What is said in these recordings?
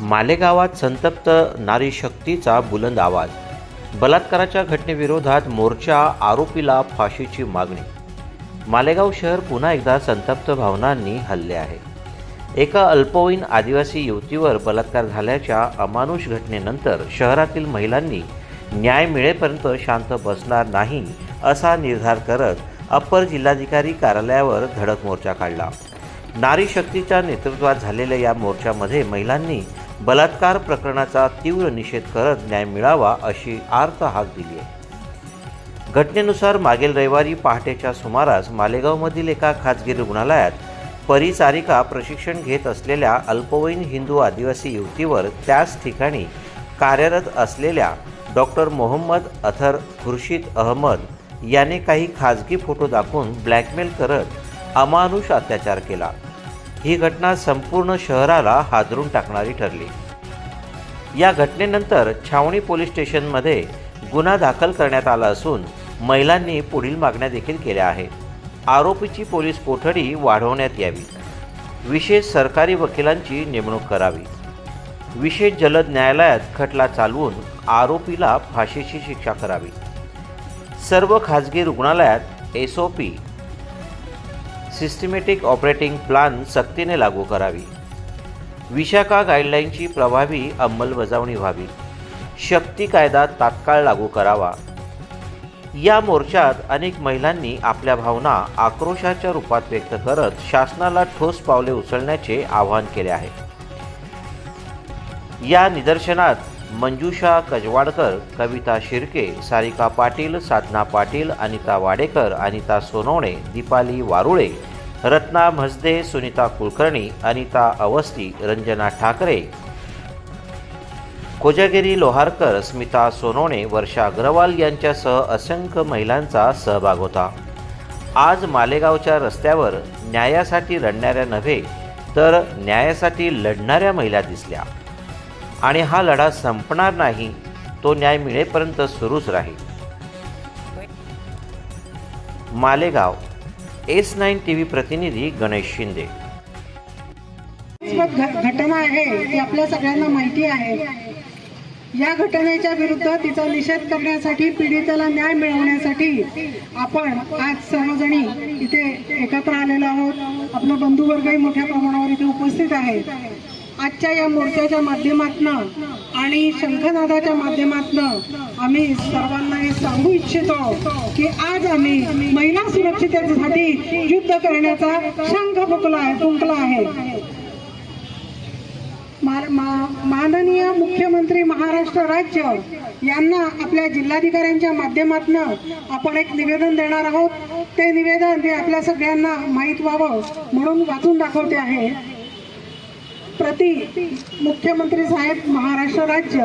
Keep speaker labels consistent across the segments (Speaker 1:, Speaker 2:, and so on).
Speaker 1: मालेगावात संतप्त नारी शक्तीचा बुलंद आवाज. बलात्काराच्या घटनेविरोधात मोर्चा आरोपीला फाशीची मागणी. मालेगाव शहर पुन्हा एकदा संतप्त भावनांनी हल्ले आहे. एका अल्पवयीन आदिवासी युवतीवर बलात्कार झाल्याच्या अमानुष घटनेनंतर शहरातील महिलांनी न्याय मिळेपर्यंत शांत बसणार नाही असा निर्धार करत अप्पर जिल्हाधिकारी कार्यालयावर धडक मोर्चा काढला. नारी शक्तीच्या नेतृत्वात झालेल्या या मोर्चामध्ये महिलांनी बलात्कार प्रकरणाचा तीव्र निषेध करत न्याय मिळावा अशी आर्त हाक दिली आहे. घटनेनुसार मागील रविवारी पहाटेच्या सुमारास मालेगावमधील एका खाजगी रुग्णालयात परिचारिका प्रशिक्षण घेत असलेल्या अल्पवयीन हिंदू आदिवासी युवतीवर त्याच ठिकाणी कार्यरत असलेल्या डॉक्टर मोहम्मद अथर खुर्शीद अहमद याने काही खाजगी फोटो दाखवून ब्लॅकमेल करत अमानुष अत्याचार केला. ही घटना संपूर्ण शहराला हादरून टाकणारी ठरली. या घटनेनंतर छावणी पोलीस स्टेशनमध्ये गुन्हा दाखल करण्यात आला असून महिलांनी पुढील मागण्या देखील केल्या आहेत. आरोपीची पोलीस कोठडी वाढवण्यात यावी. विशेष सरकारी वकिलांची नेमणूक करावी. विशेष जलद न्यायालयात खटला चालवून आरोपीला फाशीची शिक्षा करावी. सर्व खाजगी रुग्णालयात S O P systematic operating plan सक्तीने लागू करावी. विशाखा गाईडलाईनची प्रभावी अंमलबजावणी व्हावी. शक्ती कायदा तात्काळ लागू करावा. या मोर्चात अनेक महिलांनी आपल्या भावना आक्रोशाच्या रूपात व्यक्त करत शासनाला ठोस पावले उचलण्याचे आवाहन केले आहे. या निदर्शनात मंजुषा कजवाडकर कविता शिर्के सारिका पाटील साधना पाटील अनिता वाडेकर अनिता सोनवणे दीपाली वारुळे रत्ना म्हसदे सुनीता कुलकर्णी अनिता अवस्थी रंजना ठाकरे कोजागिरी लोहारकर स्मिता सोनवणे वर्षा अग्रवाल यांच्यासह असंख्य महिलांचा सहभाग होता. आज मालेगावच्या रस्त्यावर न्यायासाठी लढणाऱ्या नव्हे तर न्यायासाठी लढणाऱ्या महिला दिसल्या. आणि हा लढा संपणार नाही तो न्याय मिळेपर्यंत सुरूच राहील. Malegaon S nine T V प्रतिनिधी गणेश शिंदे.
Speaker 2: घटना आहे ती आपल्या सगळ्यांना माहिती आहे. या घटनेच्या विरुद्ध तिचा निषेध करण्यासाठी पीडितेला न्याय मिळवण्यासाठी आपण आज सर्वजणी इथे एकत्र आलेलो आहोत. आपला बंधुवर्गही मोठ्या प्रमाणावर इथे उपस्थित आहे. आजच्या या मोर्चाच्या माध्यमातून आणि शंखनादाच्या माध्यमातून आम्ही सर्वांना हे सांगू इच्छितो की आज आम्ही महिला सुरक्षिततेसाठी युद्ध करण्याचा शंख फुकला आहे फुंकला आहे. मा- मा- माननीय मुख्यमंत्री महाराष्ट्र राज्य यांना आपल्या जिल्हाधिकाऱ्यांच्या माध्यमातून आपण एक निवेदन देणार आहोत. ते निवेदन ते आपल्या सगळ्यांना माहीत व्हावं म्हणून वाचून दाखवते आहे. प्रति मुख्यमंत्री साहेब महाराष्ट्र राज्य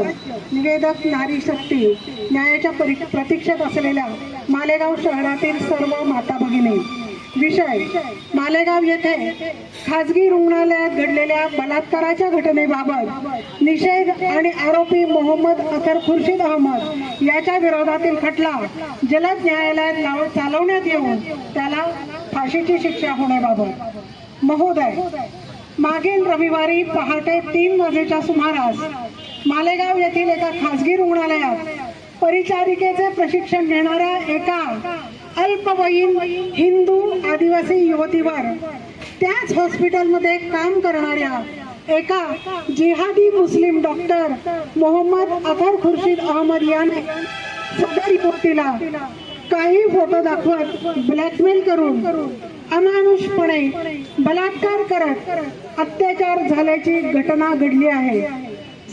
Speaker 2: निवेदक नारी शक्ती न्यायाच्या परी प्रतीक्षेत असलेल्या मालेगाव शहरातील सर्व माता भगिनी. विषय मालेगाव येथे खाजगी रुग्णालयात घडलेल्या बलात्काराच्या घटनेबाबत निषेध आणि आरोपी मोहम्मद अखर खुर्शीद अहमद याच्या विरोधातील खटला जलद न्यायालयात लाव- चालवण्यात येऊन त्याला फाशीची शिक्षा होण्याबाबत. महोदय मागील रविवारी पहाटे तीन वाजेच्या सुमारास मालेगाव येथील एका खासगी रुग्णालयात परिचारिकेचे प्रशिक्षण घेणाऱ्या एका अल्पवयीन हिंदू आदिवासी युवतीवर त्याच हॉस्पिटलमध्ये काम करणाऱ्या एका जिहादी मुस्लिम डॉक्टर मोहम्मद अथर खुर्शीद अहमद याने सदर युवतीला काही फोटो दाखवत ब्लॅकमेल करून अमानुषपणे बलात्कार करत अत्याचार झाल्याची घटना घडली आहे.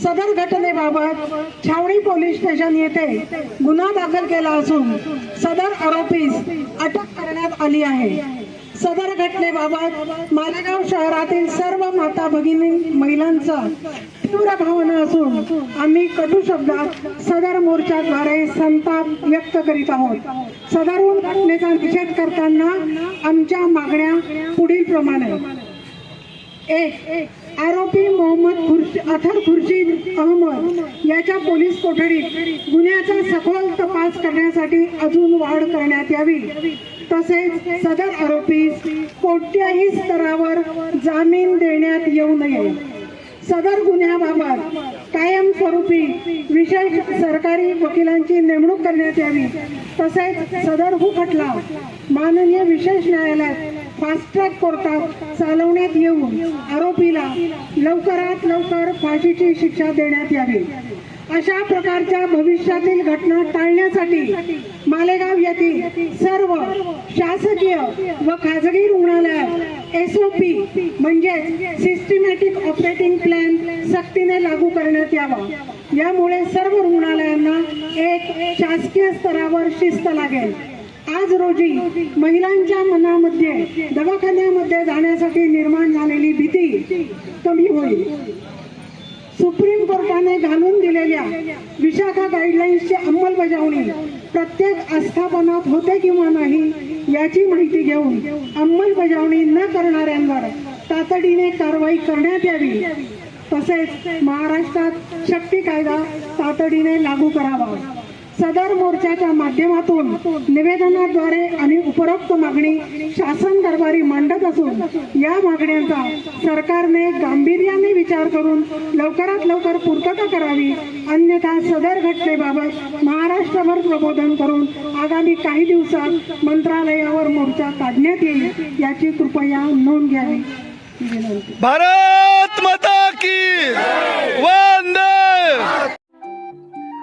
Speaker 2: सदर घटनेबाबत छावणी पोलीस स्टेशन येथे गुन्हा दाखल केला असून सदर आरोपीस अटक करण्यात आली आहे. सदर घटनेबाबत मालेगाव शहरातील सर्व माता भगिनी महिलांचा तीव्र भावना असून आम्ही कटू शब्दात सदर मोर्चाद्वारे संताप व्यक्त करीत आहोत. सदरहून घटनेचा निषेध करताना आमच्या मागण्या पुढील प्रमाणे. एक आरोपी मोहम्मद अथर खुर्शी अहमद याच्या पोलीस कोठडीत गुन्ह्याचा सखोल तपास करण्यासाठी अजून वाढ करण्यात यावी. तसेच सदर आरोपी कोणत्याही स्तरावर जामीन देण्यात येऊ सदर गुन्ह्याबाबत कायमस्वरूपी विशेष सरकारी वकिलांची नेमणूक करण्यात यावी. तसेच सदर हू माननीय विशेष न्यायालयात फास्ट ट्रॅक कोर्टात चालवण्यात येऊन आरोपीला लवकरात लवकर फाशीची शिक्षा देण्यात यावी. अशा प्रकारच्या भविष्यातील घटना टाळण्यासाठी मालेगाव येथील सर्व शासकीय व खाजगी रुग्णालय एस ओ पी म्हणजेच सिस्टमॅटिक ऑपरेटिंग प्लॅन सक्तीने लागू करण्यात यावा. यामुळे सर्व रुग्णालयांना एक शासकीय स्तरावर शिस्त लागेल. आज रोजी महिलांच्या मनामध्ये दवाखान्यामध्ये जाण्यासाठी निर्माण झालेली भीती कमी होईल. सुप्रीम कोर्टाने घालून दिलेल्या विशा गाईडलाईन्सची अंमलबजावणी प्रत्येक आस्थापनात होते किंवा नाही याची माहिती घेऊन अंमलबजावणी न करणाऱ्यांवर तातडीने कारवाई करण्यात यावी. तसेच महाराष्ट्रात शक्ती कायदा तातडीने लागू करावा. सदर मोर्चाच्या माध्यमातून निवेदनाद्वारे आणि उपरोक्त मागणी शासन दरबारी मांडत असून या मागण्यांचा सरकारने गांभीर्याने विचार करून लवकरात लवकर पूर्तता करावी अन्यथा सदर घटनेबाबत महाराष्ट्रभर प्रबोधन करून आगामी काही दिवसात मंत्रालयावर मोर्चा काढण्यात येईल याची कृपया नोंद घ्यावी.
Speaker 3: भारत माता की वंदे!